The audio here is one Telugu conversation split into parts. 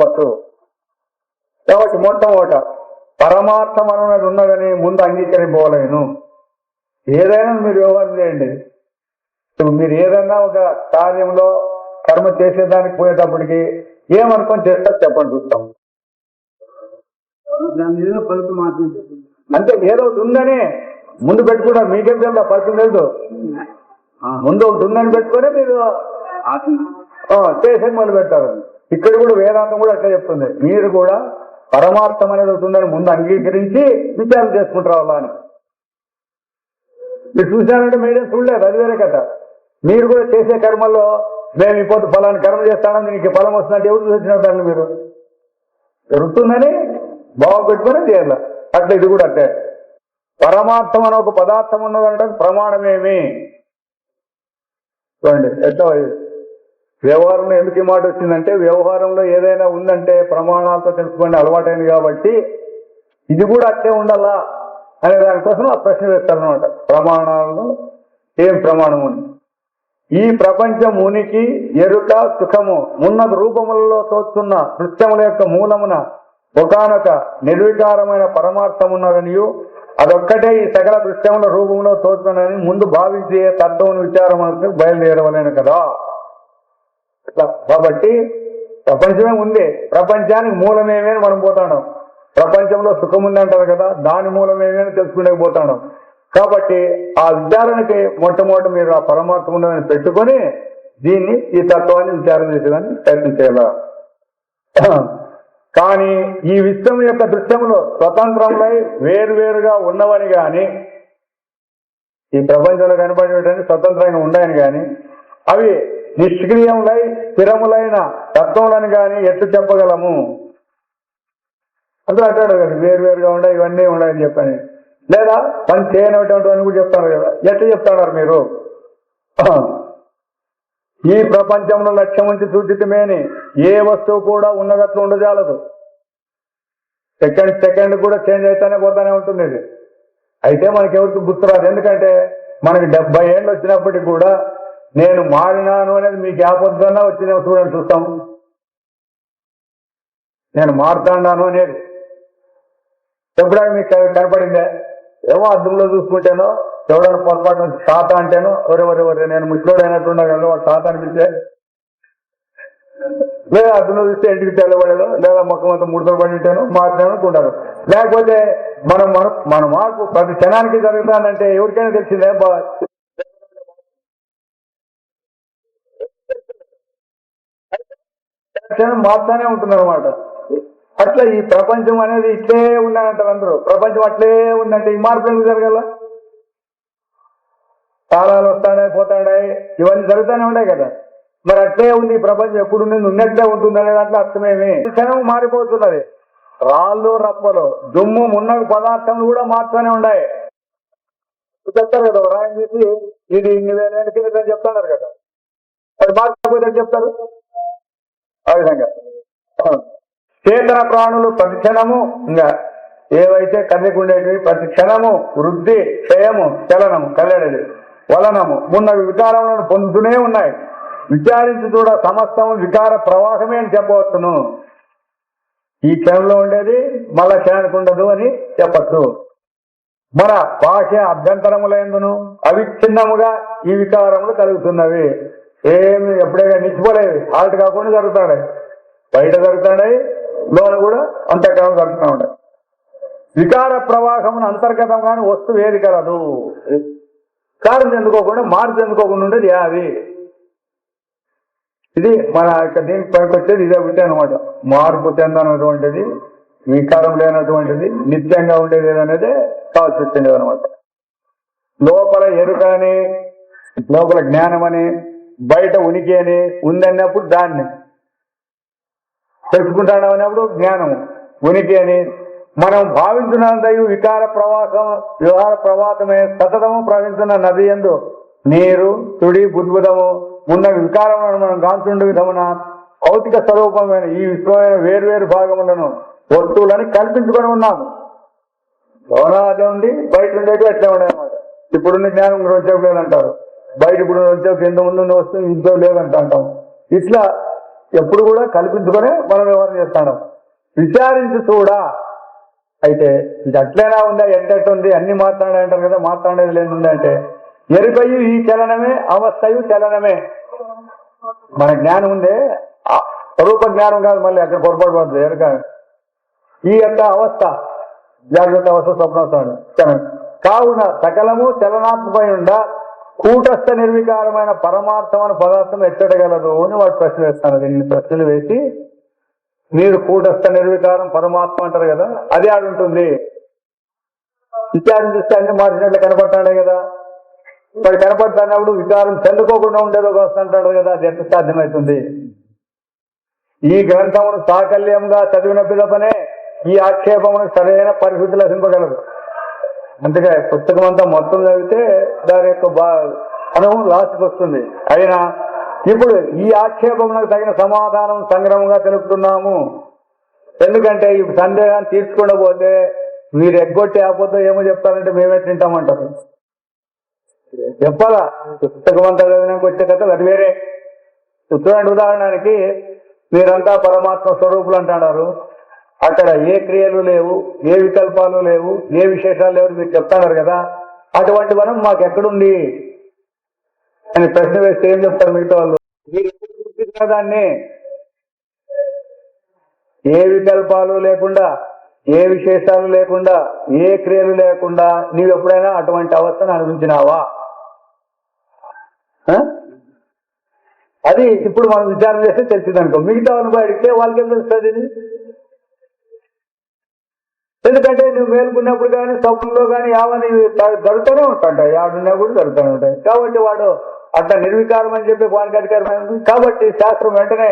చెప్పచ్చు కాబట్టి మొట్టమొదట పరమార్థం అనేది ఉన్నదని ముందు అంగీకరింపవలేను ఏదైనా మీరు వ్యవహారం చేయండి. ఇప్పుడు మీరు ఏదైనా ఒక కార్యంలో కర్మ చేసేదానికి పోయేటప్పటికి ఏమనుకొని చేస్తారు చెప్పండి చూస్తాం అంటే ఏదో ఒకటి ఉందని ముందు పెట్టుకుంటా మీకేం తెలుసు ఫలితం లేదు ముందు ఒకటి ఉందని పెట్టుకొని మీరు ఆ, చేసేది మొదలు పెట్టారు ఇక్కడ కూడా వేదాంతం కూడా అట్లా చెప్తుంది. మీరు కూడా పరమార్థం అనేది అవుతుందని ముందు అంగీకరించి విచారం చేసుకుంటారు అలా అని మీరు చూశారంటే మీరేం చూడలేదు అది వేరే కథ. మీరు కూడా చేసే కర్మల్లో మేము ఇప్పుడు ఫలాన్ని కర్మ చేస్తానని నీకు ఫలం వస్తుందంటే ఎవరు చూసినారు దాన్ని మీరు? జరుగుతుందని బాగు పెట్టుకొని చేయాలి. అట్లా ఇది కూడా అట్టే పరమార్థం అనే ఒక పదార్థం ఉన్నదంటే ప్రమాణమేమి? చూడండి ఎట్లా వ్యవహారంలో ఎందుకు ఈ మాట వచ్చిందంటే వ్యవహారంలో ఏదైనా ఉందంటే ప్రమాణాలతో తెలుసుకోండి అలవాటైంది కాబట్టి ఇది కూడా అట్టే ఉండాలా అనే దానికోసం ఆ ప్రశ్న వేస్తారనమాట ప్రమాణాలను ఏం ప్రమాణం ఉంది ఈ ప్రపంచం ఉనికి ఎరుక సుఖము ఉన్నత రూపములలో తోచున్న నృత్యముల యొక్క మూలమున ఒకనొక నిర్వికారమైన పరమార్థం ఉన్నదనియు అదొక్కటే ఈ సకల దృశ్యముల రూపంలో తోచుకున్నదని ముందు భావించే తత్వం విచారం బయలుదేరవలేను కదా. కాబట్టి ప్రపంచమే ఉంది. ప్రపంచానికి మూలమేమే అని మనం పోతాడు. ప్రపంచంలో సుఖం ఉంది అంటారు కదా దాని మూలమేమే అని తెలుసుకునే పోతాడు కాబట్టి ఆ విచారణకి మొట్టమొదటి మీరు ఆ పరమాత్మ ఉన్నదని పెట్టుకొని దీన్ని ఈ తత్వాన్ని విచారణ చేసేదాన్ని ప్రయత్నం చేయాల? కానీ ఈ విశ్వం యొక్క దృశ్యంలో స్వతంత్రంపై వేరువేరుగా ఉన్నవని కానీ ఈ ప్రపంచంలో కనపడేటువంటి స్వతంత్రంగా ఉన్నాయని కానీ అవి నిష్క్రియములై స్థిరములైన తత్వములను కానీ ఎట్టు చెప్పగలము? అందులో అంటాడు కదా వేరువేరుగా ఉన్నాయి ఇవన్నీ ఉన్నాయని చెప్పని. లేదా పని అని కూడా చెప్తారు కదా ఎట్లా చెప్తాడారు మీరు? ఈ ప్రపంచంలో లక్ష్యం ఉంచి సూచితమేని ఏ వస్తువు కూడా ఉన్నదట్లు ఉండజాలదు. సెకండ్ సెకండ్ కూడా చేంజ్ అవుతానే పోతానే ఉంటుంది ఇది. అయితే మనకి ఎవరికి గుర్తురాదు ఎందుకంటే మనకి డెబ్బై ఏళ్ళు వచ్చినప్పటికి కూడా నేను మారినాను అనేది మీకు ఆపద్దన్నా వచ్చిన చూడండి చూస్తాం. నేను మారుతాను అనేది. ఎప్పుడైనా మీకు కనపడిందే? ఏమో అద్దంలో చూసుకుంటేనో ఎవడైనా పొరపాటు తాత అంటేనో ఒరే ఒరే ఒరే నేను ముసలోడు అయినట్టున్నా కదా వాడు తాత అనిపిస్తే లేదా అద్దంలో చూస్తే ఇంటికి తెల్లబడేదో లేదా మొక్క అంతా ముడతలు పడి ఉంటాను మారుతాను అనుకుంటారు. లేకపోతే మనం మన మన మార్పు ప్రతి క్షణానికి జరుగుతానంటే ఎవరికైనా తెలిసిందే బా క్షణం మారుతానే ఉంటుంది అనమాట అట్లా ఈ ప్రపంచం అనేది ఇట్లే ఉన్నాయంటారు అందరూ. ప్రపంచం అట్లే ఉందంటే ఈ మార్పు ఎందుకు జరగాల? కాలాలు వస్తాయి పోతాయి ఇవన్నీ జరుగుతూనే ఉన్నాయి కదా. మరి అట్లే ఉంది ఈ ప్రపంచం ఎప్పుడు ఉన్నది ఉన్నట్లే ఉంటుంది అనే దాంట్లో అర్థమేమి. క్షణం మారిపోతున్నది. రాళ్ళు రప్పలు దుమ్ము ఉన్న పదార్థాలు కూడా మారుతూనే ఉన్నాయి. చెప్తారు కదా ఒక రాయం చేసి ఇది ఇన్ని వేల కింద. చెప్తున్నారు కదా అది మార్చకపోతే చెప్తారు? ఆ విధంగా. చేతన ప్రాణులు ప్రతి క్షణము ఇంకా ఏవైతే కన్యకు ప్రతి క్షణము వృద్ధి క్షయము చలనము కల్లడది వలనము మున్న వికారములను పొందుతూనే ఉన్నాయి. విచారించి కూడా సమస్తము వికార ప్రవాహమే అని చెప్పవచ్చును. ఈ క్షణంలో ఉండేది మళ్ళా క్షణానికి ఉండదు అని చెప్పచ్చు. మన భాష అభ్యంతరములందును అవిచ్ఛిన్నముగా ఈ వికారములు కలుగుతున్నవి. ఏమి ఎప్పుడైనా నిలిచిపోలేదు హాల్ట్ కాకుండా జరుగుతాయి బయట జరుగుతాయి లోన కూడా అంతఃకరణ జరుగుతూ ఉంటాయి. వికార ప్రవాహమును అంతర్గతంగానే వస్తువు ఏది కలదు. కారణం చెందుకోకుండా మార్పు చెందుకోకుండా ఉండేది అది ఇది మన యొక్క దీనికి పైకి వచ్చేది ఇదే ఉంటే అనమాట మార్పు చెందనటువంటిది వికారం లేనటువంటిది నిత్యంగా ఉండేది అనేది కావాల్సి వచ్చింది అనమాట లోపల ఎరుక అని లోపల జ్ఞానం అని బయట ఉనికి అని ఉందన్నప్పుడు దాన్ని తెలుసుకుంటాను అన్నప్పుడు జ్ఞానం ఉనికి అని మనం భావించినంతయు వికార ప్రవాసం విహార ప్రవాసమే సతతము ప్రవహించిన నది ఎందు నీరు తుడి బుద్భుతము ఉన్న వికారములను మనం గాంచుండు విధమున భౌతిక స్వరూపమైన ఈ విశ్వమైన వేర్వేరు భాగములను వస్తువులని కల్పించుకొని ఉన్నాము. లోన అదే ఉంది బయట ఉండేది అట్లే ఉండే అనమాట ఇప్పుడున్న జ్ఞానం రోజు అంటారు బయట ఇప్పుడు వచ్చా కింద ముందు ఉన్న ఇంట్లో లేదంట అంటాం. ఇట్లా ఎప్పుడు కూడా కల్పించుకొని మనం వ్యవహారం చేస్తాం విచారించి చూడా? అయితే ఇది అట్లేనా ఉందా? ఎట్టట్టుంది? అన్ని మాట్లాడే అంటారు కదా మాట్లాడేది లేదు అంటే? ఎరుకయు ఈ చలనమే అవస్థయు చలనమే. మన జ్ఞానం ఉందే స్వరూప జ్ఞానం కాదు మళ్ళీ అక్కడ పొరపాటు ఎరుక. ఈ యొక్క అవస్థ జాగ్రత్త అవస్థ స్వప్నవస్థ చలనం. కావున సకలము చలనాత్మకమై ఉండ కూటస్థ నిర్వికారమైన పరమార్థమైన పదార్థం ఎత్తడగలదు అని వాడు ప్రశ్న వేస్తాను దీన్ని ప్రశ్నలు వేసి మీరు కూటస్థ నిర్వికారం పరమాత్మ అంటారు కదా అదే ఆడుంటుంది విచారం చూస్తే అన్ని మార్చినట్లు కనపడతాడే కదా. వాడు కనపడుతున్నప్పుడు విచారం చెందుకోకుండా ఉండేది ఒక కదా అది ఎంత సాధ్యమవుతుంది ఈ గ్రంథమును సాకల్యంగా చదివిన పిదపనే ఈ ఆక్షేపమును సరైన పరిస్థితి లభింపగలదు. అందుకే పుస్తకం అంతా మొత్తం చదివితే దాని యొక్క బా అనుభవం లాస్ట్కి వస్తుంది. అయినా ఇప్పుడు ఈ ఆక్షేపమునకు తగిన సమాధానం సంగ్రహంగా తెలుపుతున్నాము. ఎందుకంటే ఈ సందేహాన్ని తీర్చుకోకపోతే మీరు ఎగ్గొట్టి ఆపోతే ఏమో చెప్తారంటే మేమే తింటామంటారు. చెప్పాలా? పుస్తకం అంతా చదివినాక వచ్చే కథలు అది వేరే. చూడండి ఉదాహరణకి మీరంతా పరమాత్మ స్వరూపులు అంటున్నారు. అక్కడ ఏ క్రియలు లేవు ఏ వికల్పాలు లేవు ఏ విశేషాలు లేవు మీరు చెప్తున్నారు కదా అటువంటి వనం మాకు ఎక్కడుంది అని ప్రశ్న వేస్తే ఏం చెప్తారు మిగతా వాళ్ళు? మీరు గుర్తించిన దాన్ని. ఏ వికల్పాలు లేకుండా ఏ విశేషాలు లేకుండా ఏ క్రియలు లేకుండా నీవు ఎప్పుడైనా అటువంటి అవస్థను అనుభవించినావా? అది ఇప్పుడు మనం విచారం చేస్తే తెలిసిందనుకో. మిగతా వాళ్ళు అడిగితే వాళ్ళకి ఏం తెలుస్తుంది? ఎందుకంటే నువ్వు మేలుకున్నప్పుడు కానీ స్వప్నంలో కానీ యావని ఉంటాడు ఉంటాయి కూడా జరుగుతూనే ఉంటాయి. కాబట్టి వాడు అట్లా నిర్వికారం అని చెప్పి వానికి అధికారమైనది కాబట్టి శాస్త్రం వెంటనే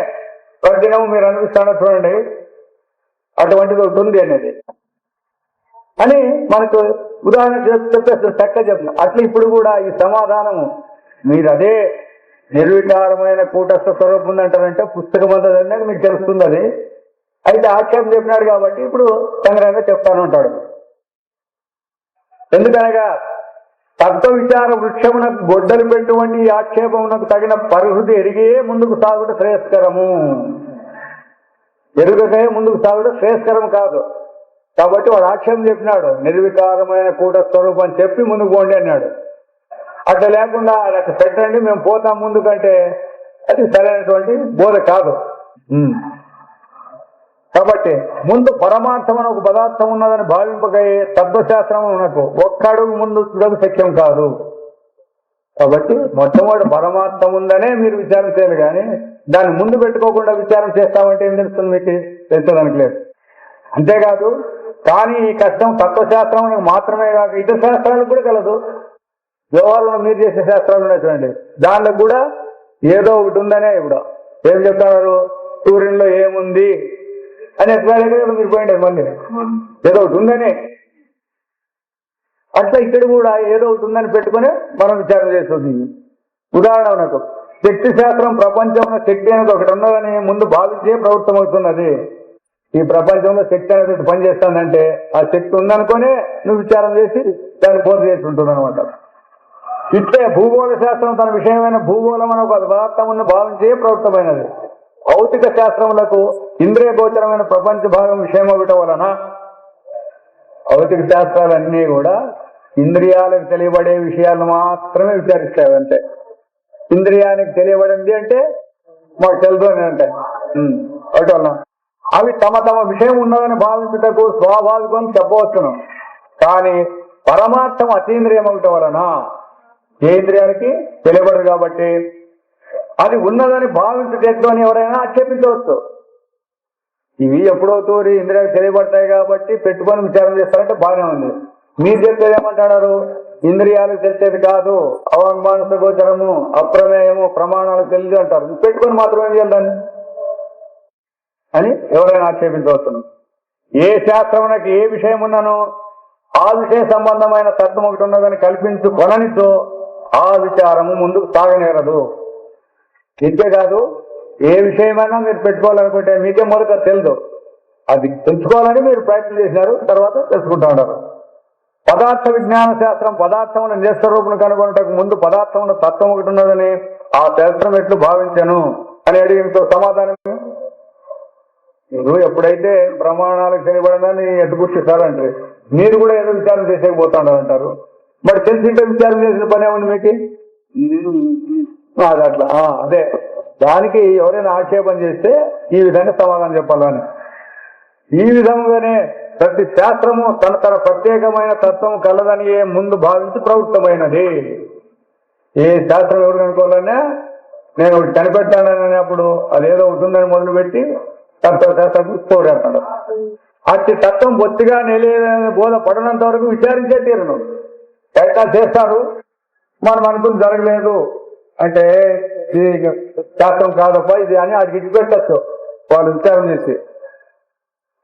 ప్రతిదినం మీరు అనిపిస్తానో చూడండి. అటువంటిది ఒకటి ఉంది అనేది. అని మనకు ఉదాహరణ చెప్పేసి చక్క చెప్పిన అట్లా ఇప్పుడు కూడా ఈ సమాధానము మీరు అదే నిర్వికారమైన కూటస్థ స్వరూపం ఉందంటారంటే పుస్తకం అంతా మీకు తెలుస్తుంది అది. అయితే ఆక్షేపం చెప్పినాడు కాబట్టి ఇప్పుడు సంగ్రహంగా చెప్తాను అంటాడు. ఎందుకనగా తత్వ విచార వృక్షమునకు గొడ్డలు పెట్టువంటి ఈ ఆక్షేపమునకు తగిన పరిస్థితి ఎరిగే ముందుకు సాగుట శ్రేయస్కరము. ఎరుగకే ముందుకు సాగుట శ్రేయస్కరం కాదు. కాబట్టి వాడు ఆక్షేపం చెప్పినాడు. నిర్వికారమైన కూట స్వరూపం అని చెప్పి ముందుకు పోండి అన్నాడు. అట్లా లేకుండా అది అట్లా పెట్టండి మేము పోతాం ముందుకంటే అది సరైనటువంటి బోధ కాదు. కాబట్టి ముందు పరమార్థం అని ఒక పదార్థం ఉన్నదని భావింపకయ్యే తత్వశాస్త్రం ఉన్నకు ఒక్క ముందు చూడకు శక్యం కాదు. కాబట్టి మొట్టమొదటి పరమార్థం ఉందనే మీరు విచారం చేయాలి కానీ దాన్ని ముందు పెట్టుకోకుండా విచారం చేస్తామంటే ఏం తెలుస్తుంది మీకు? తెలుసుకోవడానికి లేదు అంతేకాదు కానీ ఈ కష్టం తత్వశాస్త్రం మాత్రమే కాక ఇతర శాస్త్రాలకు కూడా కలదు. వ్యవహారంలో మీరు చేసే శాస్త్రాలు ఉన్నాయి చూడండి. దాంట్లో కూడా ఏదో ఒకటి ఉందనే ఇప్పుడు. ఏం చెప్తున్నారు? సూర్యునిలో ఏముంది? అని ఎట్లా మీరు పోయిండే మళ్ళీ. ఏదో ఒకటి ఉందనే. అట్లా ఇక్కడ కూడా ఏదో ఒకటి ఉందని పెట్టుకొని మనం విచారం చేస్తుంది. ఉదాహరణకు శక్తి శాస్త్రం ప్రపంచంలో శక్తి అనేది ఒకటి ఉన్నదని ముందు భావించే ప్రవృత్తం అవుతున్నది ఈ ప్రపంచంలో శక్తి అనేది పనిచేస్తుందంటే ఆ శక్తి ఉందనుకోనే నువ్వు విచారం చేసి దాన్ని పూర్తి చేసి ఉంటుంది అనమాట ఇట్లే భూగోళ శాస్త్రం తన విషయమైన భూగోళం అని ఒక పదార్థమును భావించే ప్రవృత్తమైనది. భౌతిక శాస్త్రములకు ఇంద్రియ గోచరమైన ప్రపంచ భాగం విషయం అవ్వటం వలన భౌతిక శాస్త్రాలన్నీ కూడా ఇంద్రియాలకు తెలియబడే విషయాలను మాత్రమే విచారిస్తాయి అంతే. ఇంద్రియానికి తెలియబడింది అంటే మాకు తెలుసు అంటే. ఒకటి వలన అవి తమ తమ విషయం ఉన్నదని భావించుటకు స్వాభావికం చెప్పవచ్చును. కానీ పరమార్థం అతీంద్రియం అవటం వలన ఏ ఇంద్రియాలకి తెలియబడదు కాబట్టి అది ఉన్నదని భావించటట్టు అని ఎవరైనా ఆక్షేపించవచ్చు. ఇవి ఎప్పుడో తోరి ఇంద్రియాలు తెలియబడతాయి కాబట్టి పెట్టుకొని విచారం చేస్తారంటే బాగానే ఉంది. మీరు చెప్పేది ఏమంటారు ఇంద్రియాలు తెలిసేది కాదు. అవమానస గోచరము అప్రమేయము ప్రమాణాలు తెలియదు అంటారు. పెట్టుకొని మాత్రం ఏం చేయాలి అని ఎవరైనా ఆక్షేపించవచ్చును. ఏ శాస్త్రమునకు ఏ విషయం ఉన్నానో ఆ విషయ సంబంధమైన తత్వం ఒకటి ఉన్నదని కల్పించు కొననితో ఆ విచారము ముందుకు సాగనేరదు. ఇంతేకాదు ఏ విషయమైనా మీరు పెట్టుకోవాలనుకుంటే మీకే మొదట తెలియదు అది తెలుసుకోవాలని మీరు ప్రయత్నం చేసినారు తర్వాత తెలుసుకుంటా ఉన్నారు. పదార్థ విజ్ఞాన శాస్త్రం పదార్థముల నిజస్వరూపును కనుగొనటకు ముందు పదార్థముల తత్వం ఒకటి ఉన్నదని ఆ శాస్త్రం ఎట్లు భావించాను అని అడిగిన సమాధానం నువ్వు ఎప్పుడైతే ప్రమాణాలకు చేయబడిందని ఎత్తుకూర్చిస్తారంటే మీరు కూడా ఏదో విచారం చేసేకపోతాడు అంటారు మరి తెలిసింటే విచారం చేసిన పనే ఉంది మీకు? అది అట్లా. అదే. దానికి ఎవరైనా ఆక్షేపం చేస్తే ఈ విధంగా సమాధానం చెప్పాలని ఈ విధంగానే ప్రతి శాస్త్రము తన తన ప్రత్యేకమైన తత్వం కలదని ముందు భావించి ప్రవృత్తమైనది. ఏ శాస్త్రం ఎవరు కనుక్కోవాలన్నా నేను ఒకటి కనిపెట్టానన్నప్పుడు అదేదో ఉంటుందని మొదలుపెట్టి తత్వ శాస్త్రం పోరాడతాడు అట్టి తత్వం బొత్తిగా నిలేదని బోధ పడినంత వరకు విచారించే తీరును. ఎట్లా చేస్తారు? మనం అనుకుని జరగలేదు. అంటే శాస్త్రం కాదప్ప ఇది అని అడిగి పెట్టచ్చు వాళ్ళు విచారం చేసి.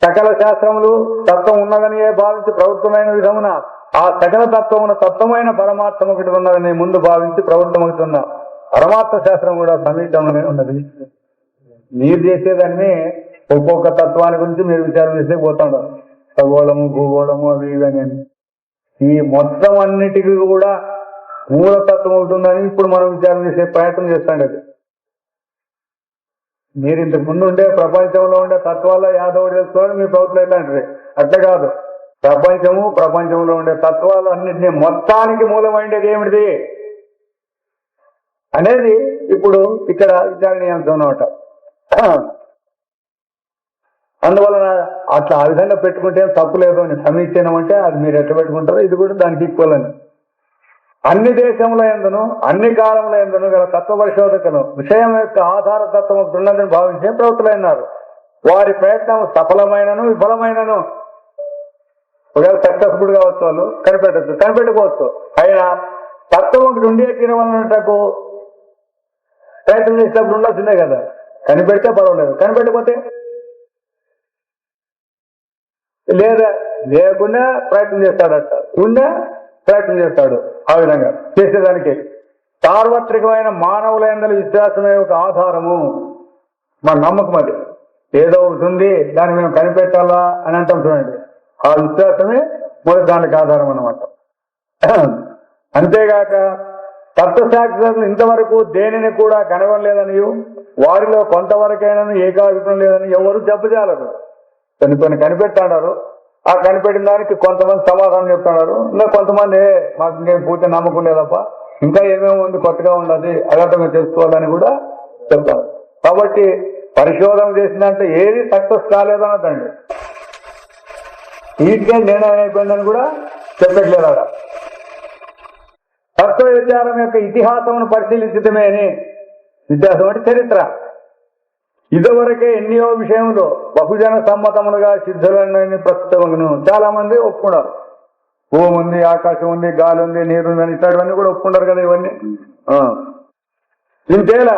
సకల శాస్త్రములు తత్వం ఉన్నదని భావించి ప్రవృత్తమైన విధమున ఆ సకల తత్వమున తత్వమైన పరమాత్మ ఒకటి ఉన్నదని ముందు భావించి ప్రవృత్తమవుతున్న పరమాత్మ శాస్త్రం కూడా సమీపంలోనే ఉన్నది. మీరు చేసేదాన్ని ఒక్కొక్క తత్వాన్ని గురించి మీరు విచారం చేసే పోతాడు. ఖగోళము భూగోళము అవి ఇవి అని. ఈ మొత్తం అన్నిటికీ కూడా మూలతత్వం ఉంటుందని ఇప్పుడు మనం విచారం చేసే ప్రయత్నం చేస్తాండి అది మీరు ఇంతకు ముందు ఉండే ప్రపంచంలో ఉండే తత్వాల యాదవ్ చేసుకోవాలని మీ ప్రభుత్వం ఎట్లాంటిది అట్లా కాదు. ప్రపంచము ప్రపంచంలో ఉండే తత్వాలు అన్నింటినీ మొత్తానికి మూలమైండేది ఏమిటిది? అనేది ఇప్పుడు ఇక్కడ విచారణీయాంశం అన్నమాట. అందువలన అట్లా ఆ విధంగా పెట్టుకుంటే ఏం తప్పు లేదు అని సమీక్షణం అంటే అది మీరు ఎట్లా పెట్టుకుంటారో ఇది కూడా దానికి ఈక్వల్ అని. అన్ని దేశముల ఎందును అన్ని కాలముల ఎందును గల తత్వ పరిశోధకులు విషయం యొక్క ఆధార తత్వం ఉన్నదని భావించే ప్రవృత్తులైనారు వారి ప్రయత్నం సఫలమైనను విఫలమైనను. ఒకవేళ సక్సెస్ఫుల్ కావచ్చు వాళ్ళు కనిపెట్టచ్చు కనిపెట్టుకోవచ్చు అయినా తత్వం ఒకటి ఉండే తినవలనటకు ప్రయత్నం చేసినప్పుడు ఉండాల్సిందే కదా. కనిపెడితే పర్వాలేదు. కనిపెట్టకపోతే లేదా లేకుండా ప్రయత్నం చేస్తాడట. ఉండే ప్రయత్నం చేస్తాడు. ఆ విధంగా చేసేదానికి. సార్వత్రికమైన మానవులందరి విశ్వాసమే ఒక ఆధారము. మన నమ్మకం అది. ఏదో ఒకటి ఉంది దాన్ని మేము కనిపెట్టాలా అని అంటాం చూడండి. ఆ విశ్వాసమే మొదటి దానికి ఆధారం అనమాట అంతేగాక తత్వశాస్త్రం ఇంతవరకు దేనిని కూడా కనవలేదని వారిలో కొంతవరకైనా ఏకాభిప్రాయం లేదని ఎవరు చెప్పజాలరు కొన్ని కొన్ని కనిపెట్టాడారు. ఆ కనిపెట్టిన దానికి కొంతమంది సమాధానం చెప్తున్నారు. ఇంకా కొంతమంది మాకు ఇంకేం పూర్తి నమ్మకం లేదప్ప. ఇంకా ఏమేమి ఉంది కొత్తగా ఉండదు అగతంగా తెలుసుకోవాలని కూడా చెప్తారు. కాబట్టి పరిశోధన చేసిందంటే ఏది సక్సెస్ కాలేదన్నదండి. వీటికే నిర్ణయం అయిపోయిందని కూడా చెప్పట్లేదు అక్కడ తత్వ విచారం యొక్క ఇతిహాసమును పరిశీలించడమే అని. ఇతిహాసం అంటే చరిత్ర. ఇదివరకే ఎన్నో విషయంలో బహుజన సమ్మతములుగా సిద్ధులని ప్రస్తుతమును చాలా మంది ఒప్పుకున్నారు. భూమి ఉంది ఆకాశం ఉంది గాలి ఉంది నీరు ఉందని ఇట్లాంటివన్నీ కూడా ఒప్పుకుంటారు కదా ఇవన్నీ? ఇంతేలా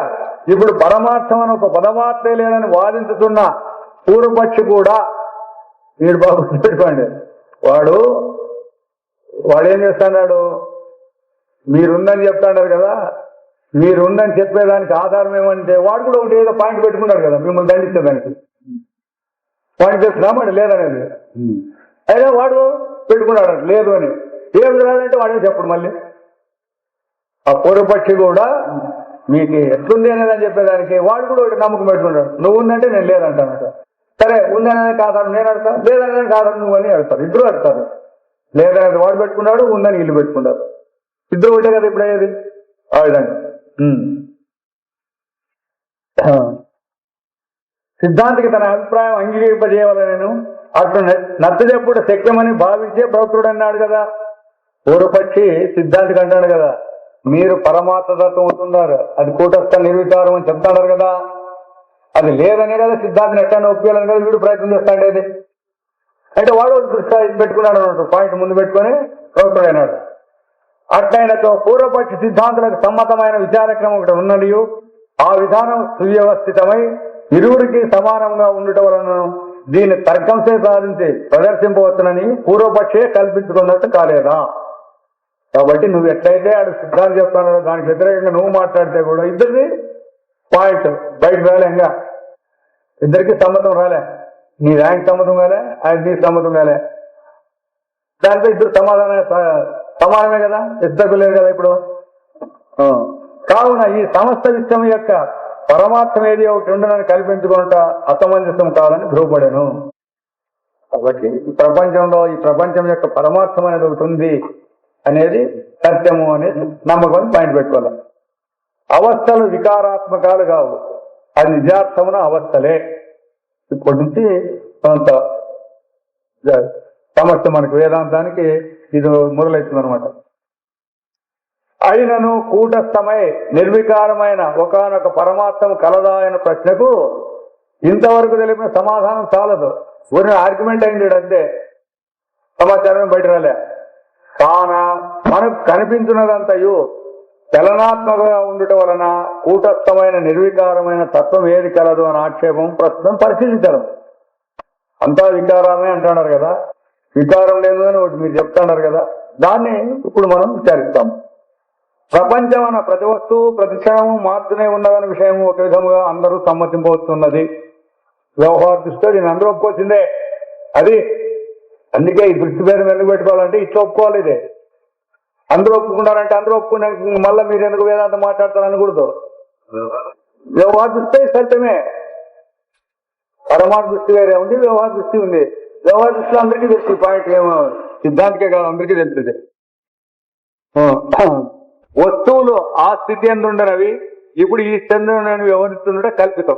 ఇప్పుడు పరమార్థం అని ఒక పదమార్థే లేదని వాదించుతున్న పూర్వపక్షి కూడా వీడు బాబు పెట్టుకోండి వాడు వాడు ఏం చేస్తున్నాడు? మీరుందని చెప్తాడారు కదా. మీరుందని చెప్పేదానికి ఆధారం ఏమంటే వాడు కూడా ఒకటి ఏదో పాయింట్ పెట్టుకున్నాడు కదా మిమ్మల్ని దండించేదానికి పాయింట్ తెలుసుకున్నామండి లేదనేది. అయినా వాడు పెట్టుకున్నాడు లేదు అని. ఏం రాదంటే వాడే చెప్పడు మళ్ళీ. ఆ పూర్వపక్షి కూడా మీకు ఎట్లుంది అనేది అని చెప్పేదానికి వాడు కూడా ఒకటి నమ్మకం పెట్టుకున్నాడు. నువ్వు ఉందంటే నేను లేదంటానట. సరే ఉందనేది ఆధారం నేను అడతా లేదనేది ఆధారం నువ్వు అని అడతారు. ఇద్దరు అడతారు. లేదనేది వాడు పెట్టుకున్నాడు ఉందని వీళ్ళు పెట్టుకున్నారు. ఇద్దరు ఉంటే కదా ఇప్పుడు అయ్యేది? ఆ విధంగా. సిద్ధాంతికి తన అభిప్రాయం అంగీకరింపజేయాలని నేను అట్లు నచ్చజెప్పుడు శక్యమని భావించే ప్రవృత్తుడు అన్నాడు కదా. పూర్వపక్షి సిద్ధాంతికి అంటాడు కదా మీరు పరమాత్మ తత్వం అవుతున్నారు. అది కూటస్థ నిర్వితారం అని చెప్తాడారు కదా. అది లేదనే కదా సిద్ధాంతిని ఎట్లా ఒప్పించాలని కదా వీడు ప్రయత్నం చేస్తాడేది. అంటే వాడు దృష్టి పెట్టుకున్నాడు అన్నట్టు. పాయింట్ ముందు పెట్టుకొని ప్రవృత్తుడు అయినాడు అట్లయినతో పూర్వపక్ష సిద్ధాంతులకు సమ్మతమైన విచారక్రమం ఒకటి ఉన్నది ఆ విధానం సువ్యవస్థితమై ఇరువురికి సమానంగా ఉండటం వలన దీన్ని తర్కంసే సాధించి ప్రదర్శింపవచ్చునని పూర్వపక్షే కల్పించుకున్నట్టు కాలేదా? కాబట్టి నువ్వు ఎట్లయితే ఆడు సిద్ధాంతం చెప్తానో దానికి వ్యతిరేకంగా నువ్వు మాట్లాడితే కూడా ఇద్దరిది పాయింట్. బయట రాలే ఇంకా. ఇద్దరికి సమ్మతం రాలే. నీ ర్యాంక్ సమ్మతం కాలే ఆయన నీ సమ్మతం కాలే. దాంతో ఇద్దరు సమాధానం సమానమే కదా? ఇద్దరు లేదు కదా ఇప్పుడు? కావున ఈ సమస్త విశ్వం యొక్క పరమాత్మ ఏది ఒకటి ఉండదని కల్పించుకుంటా అసమంజసం కావాలని ధ్రువపడెను. కాబట్టి ఈ ప్రపంచంలో ఈ ప్రపంచం యొక్క పరమార్థం అనేది ఒకటి ఉంది అనేది సత్యము అనేది నమ్మకం పాయింట్ పెట్టుకోవాలి. అవస్థలు వికారాత్మకాలు కావు. అది నిజార్థమున అవస్థలే. ఇప్పటి నుంచి కొంత సమస్య మనకు వేదాంతానికి ఇది మొదలవుతుంది అనమాట అయినను కూటస్థమై నిర్వికారమైన ఒకనొక పరమాత్మ కలదా అనే ప్రశ్నకు ఇంతవరకు తెలిపిన సమాధానం చాలదు. ఊరిన ఆర్గ్యుమెంట్ అయింది అంతే. సమాచారం బయట రాలే. కాన మనకు కనిపించినదంతయు చలనాత్మకంగా ఉండటం వలన కూటస్థమైన నిర్వికారమైన తత్వం ఏది కలదు అని ఆక్షేపం ప్రస్తుతం పరిశీలించడం. అంతా వికారాలనే అంటున్నారు కదా. వికారం లేదు అని ఒకటి మీరు చెప్తున్నారు కదా దాన్ని ఇప్పుడు మనం విచారిస్తాం. ప్రపంచం అన్న ప్రతి వస్తువు ప్రతి క్షణము మారుతూనే ఉన్నదనే విషయం ఒక విధముగా అందరూ సమ్మతింపవస్తున్నది. వ్యవహార దృష్టిలో నేను అందరూ ఒప్పుకోవాల్సిందే. అది అందుకే ఈ దృష్టి పేరు ఎందుకు పెట్టుకోవాలంటే ఇట్లా ఒప్పుకోవాలి ఇదే. అందరూ ఒప్పుకున్నారంటే అందరూ ఒప్పుకునే మళ్ళీ మీరు ఎందుకు వేదాంతం మాట్లాడతారు అనకూడదు. వ్యవహార దృష్టి సత్యమే. పరమార్థ దృష్టి వేరే ఉంది వ్యవహార దృష్టి ఉంది. వ్యవహార దృష్టిలో అందరికీ తెలుసు ఈ పాయింట్ ఏమో. సిద్ధాంతికే కాదు అందరికీ తెలుస్తుంది వస్తువులు ఆ స్థితి ఎందు ఇప్పుడు ఈ స్థితి వ్యవహరిస్తుండే కల్పితం.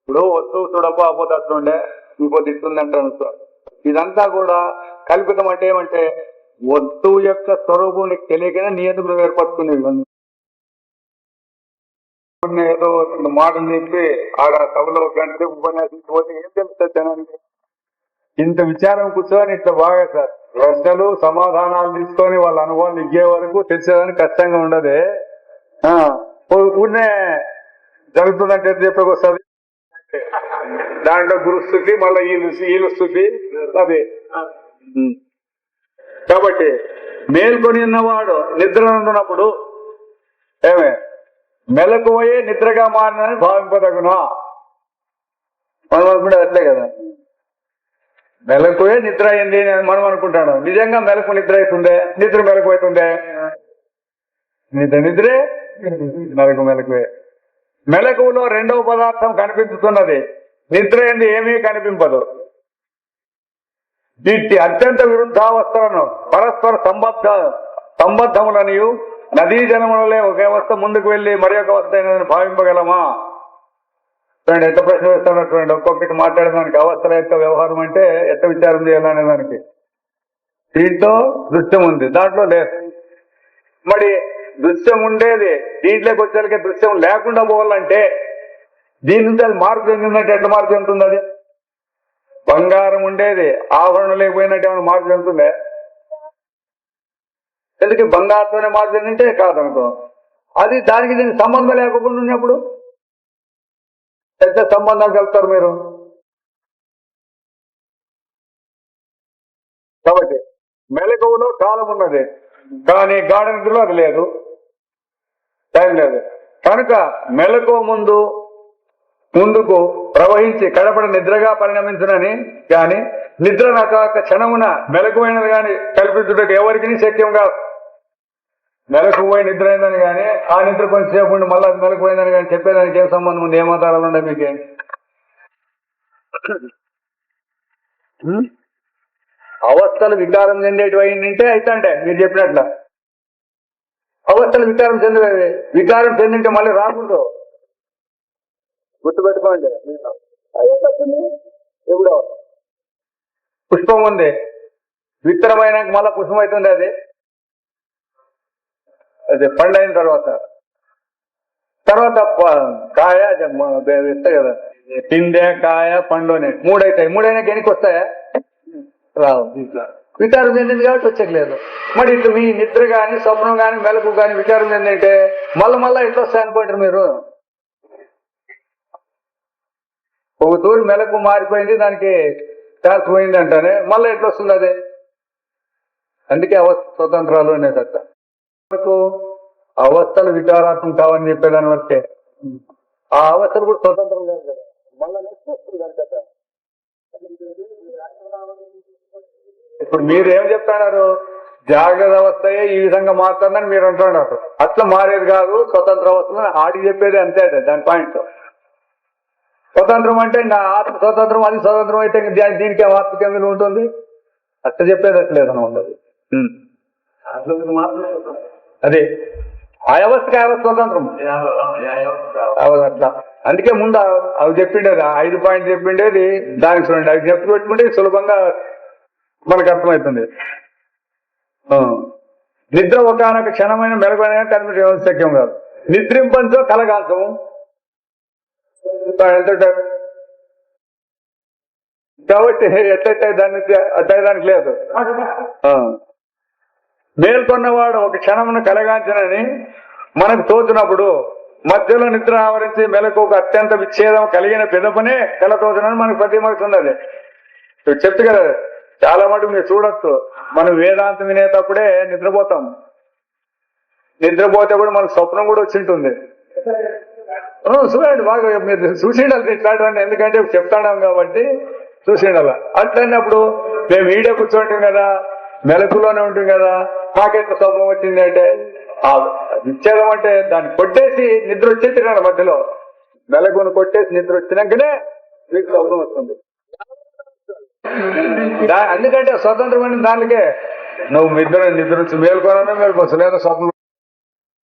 ఇప్పుడు వస్తువు చూడబ్బా అపోతే అట్లుండే ఇంకోటి ఇస్తుంది అంటాను ఇదంతా కూడా కల్పితం అంటే ఏమంటే వస్తువు యొక్క స్వరూపం నీకు తెలియకనే నియంత్రణ ఏర్పడుతుంది ఏదో రెండు మాటలు చెప్పి ఆడ సభలో గంట ఉపన్యాసించిపోతే ఏం తెలుస్తుంది జనానికి? ఇంత విచారం కూర్చొని ఇట్లా బాగా సార్ ప్రశ్నలు సమాధానాలు తీసుకొని వాళ్ళ అనుభవం ఇచ్చే వరకు తెలిసేదానికి కష్టంగా ఉండదు. ఊరినే జరుగుతుందంటే చెప్పకొస్తుంది దాంట్లో గురుస్థుతి మళ్ళీ వీళ్ళు వీళ్ళు స్థుతి అది. కాబట్టి మేల్కొని ఉన్నవాడు నిద్ర ఉన్నప్పుడు ఏమే మెలకువయే నిద్రగా మారినని భావింపదగునా? మనం కూడా అట్లే కదా. మెలకువే నిద్ర అయింది అని మనం అనుకుంటాడు నిజంగా మెలకు నిద్ర అవుతుందే? నిద్ర మెలకు అవుతుందే నిద్ర నిద్రే? మెలకు మెలకువే. మెలకువలో రెండవ పదార్థం కనిపించుతున్నది. నిద్ర ఏంది ఏమీ కనిపింపదు. వీటి అత్యంత విరుద్ధావస్థలను పరస్పర సంబద్ధ సంబద్ధములనియు నదీ జనములలే ఒక వ్యవస్థ ముందుకు వెళ్ళి మరి ఒక వస్త భావింపగలమా? చూడండి ఎంత ప్రశ్న వేస్తాడో చూడండి. ఒక్కొక్కటి మాట్లాడడానికి అవస్థల యొక్క వ్యవహారం అంటే ఎంత విచారం చేయాలనే దానికి. దీంట్లో దృశ్యం ఉంది దాంట్లో లేదు. మరి దృశ్యం ఉండేది దీంట్లోకి వచ్చేసరికి దృశ్యం లేకుండా పోవాలంటే దీని నుంచి అది మార్పు చెందిందంటే ఎట్లా మార్పు చెందుతుంది అది? బంగారం ఉండేది ఆభరణం లేకపోయినట్టు ఏమైనా మార్పు చెందుతుందే? ఎందుకు బంగారంతోనే మార్పు చెందింటే కాదనుకో. అది దానికి దీనికి సంబంధం లేకుండా ఉన్నప్పుడు పెద్ద సంబంధాలు కలుపుతారు మీరు? కాబట్టి మెలకువలో కాలం ఉన్నది. కానీ గాఢ అది లేదు. టైం లేదు. కనుక మెలకువ ముందు ముందుకు ప్రవహించి కడపడ నిద్రగా పరిణమించునని కానీ నిద్ర నాకు క్షణమున మెలకువైనది కానీ కల్పించుటకు ఎవరికి శక్యం కాదు. మెలకుపోయి నిద్ర అయిందని కానీ ఆ నిద్ర కొంచెంసేపు ఉండి మళ్ళీ అది మెలకుపోయిందని కానీ చెప్పేదానికి ఏం సంబంధం ఉంది? ఏమాధారాలు ఉండే మీకే? అవస్థలు వికారం చెందేటివి అయిందంటే అయితే అంటే మీరు చెప్పినట్ల. అవస్థలు వికారం చెందేవి వికారం చెందింటే మళ్ళీ రాకూడదు. గుర్తుపెట్టుకోండి. అదే తప్పుంది. ఇప్పుడు పుష్పం ఉంది. విత్తనమైన మళ్ళీ పుష్పం అవుతుంది అది. అది పండు అయిన తర్వాత తర్వాత కాయ ఇస్తాయి కదా. పిందె కాయ పండు అని మూడైతాయి. మూడైనా ఎనికి వస్తాయా రావు వికారం చెందింది కాబట్టి వచ్చేయలేదు మరి ఇట్లా మీ నిద్ర కానీ స్వప్నం కానీ మెలకు కానీ వికారం చెందింటే మళ్ళీ మళ్ళీ ఎట్లా వస్తాయి అనుకుంటారు మీరు? ఒక తూరి మెలకు మారిపోయింది దానికి ఛాన్స్ పోయింది అంటానే మళ్ళీ ఎట్లా వస్తుంది అదే? అందుకే అవస్థ స్వతంత్రాలు అనేది అట్లా మనకు అవస్థలు వికారాత్మకం కావని చెప్పేదాని వరకే ఆ అవస్థలు కూడా స్వతంత్రం కాదు కదా. మళ్ళీ నెక్స్ట్ వస్తుంది దాని కథ. ఇప్పుడు మీరు ఏం చెప్తున్నారు? జాగ్రత్త అవస్థయే ఈ విధంగా మారుతుందని మీరు అంటున్నారు. అట్లా మారేది కాదు స్వతంత్ర అవస్థ ఆడికి చెప్పేది అంతే అది దాని పాయింట్. స్వతంత్రం అంటే నా ఆత్మ స్వతంత్రం అది స్వతంత్రం అయితే దీనికి ఆత్మ కింద ఉంటుంది? అట్లా చెప్పేది అట్లేదని ఉండదు. ఉమ్. అదే ఆ వ్యవస్థకి ఆ వ్యవస్థ స్వతంత్రం అట్లా. అందుకే ముందు అవి చెప్పిండేది ఐదు పాయింట్ చెప్పిండేది దానికి చూడండి అవి చెప్పి పెట్టుకుంటే సులభంగా మనకు అర్థమవుతుంది. నిద్ర ఒకనొక క్షణమైన మెలగైన కనిపించడం శక్యం కాదు. నిద్రింపంతో కలగాల్సము. ఎంత కాబట్టి ఎట్లయితే దాన్ని దానికి లేదు. మేల్కొన్నవాడు ఒక క్షణమును కలగాంచనని మనకు తోచినప్పుడు మధ్యలో నిద్ర ఆవరించి మెలకు ఒక అత్యంత విచ్ఛేదం కలిగిన పెదపనే కల తోచనని మనకు ప్రతిమవుతున్నది చెప్తు కదా చాలా మటుకు మీరు చూడొచ్చు. మనం వేదాంతం వినేటప్పుడే నిద్రపోతాం. నిద్రపోతే కూడా మనకు స్వప్నం కూడా వచ్చి ఉంటుంది. చూడండి బాగా మీరు చూసిండాలి ఇట్లాంటివన్నీ. ఎందుకంటే చెప్తాడాం కాబట్టి చూసిండాల. అట్లన్నప్పుడు మేము ఈడే కూర్చోంటాం కదా మెలకులోనే ఉంటుంది కదా. నాకెంత స్వప్నం వచ్చింది అంటే ఆ విచ్ఛేదం అంటే దాన్ని కొట్టేసి నిద్ర వచ్చేసి కదా మధ్యలో. మెలకును కొట్టేసి నిద్ర వచ్చినాకనే మీకు స్వప్నం వస్తుంది. ఎందుకంటే స్వతంత్రమైన దానికే నువ్వు నిద్ర నిద్ర మేల్కొనన్నా మేల్కోవచ్చు లేదా స్వప్నం